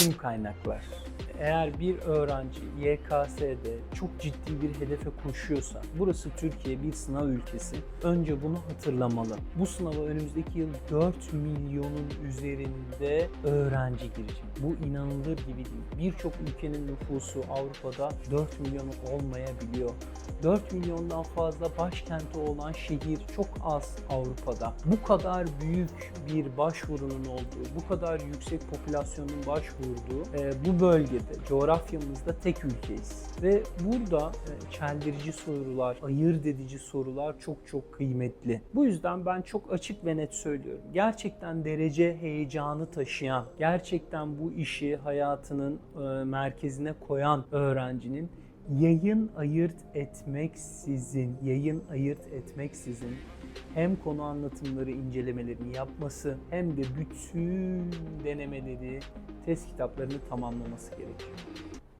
Tüm kaynaklar. Eğer bir öğrenci YKS'de çok ciddi bir hedefe koşuyorsa, burası Türkiye bir sınav ülkesi. Önce bunu hatırlamalı. Bu sınava önümüzdeki yıl 4 milyonun üzerinde öğrenci girecek. Bu inanılır gibi değil. Birçok ülkenin nüfusu Avrupa'da 4 milyon olmayabiliyor. 4 milyondan fazla başkenti olan şehir çok az Avrupa'da. Bu kadar büyük bir başvurunun olduğu, bu kadar yüksek popülasyonun başvurduğu e, bu bölgede, coğrafyamızda tek ülkeyiz. Ve burada e, çeldirici sorular, ayırt edici sorular çok çok kıymetli. Bu yüzden ben çok açık ve net söylüyorum. Gerçekten derece heyecanı taşıyan, gerçekten bu işi hayatının e, merkezine koyan öğrencinin yayın ayırt etmeksizin, yayın ayırt etmeksizin hem konu anlatımları incelemelerini yapması hem de bütün denemeleri, test kitaplarını tamamlaması gerekiyor.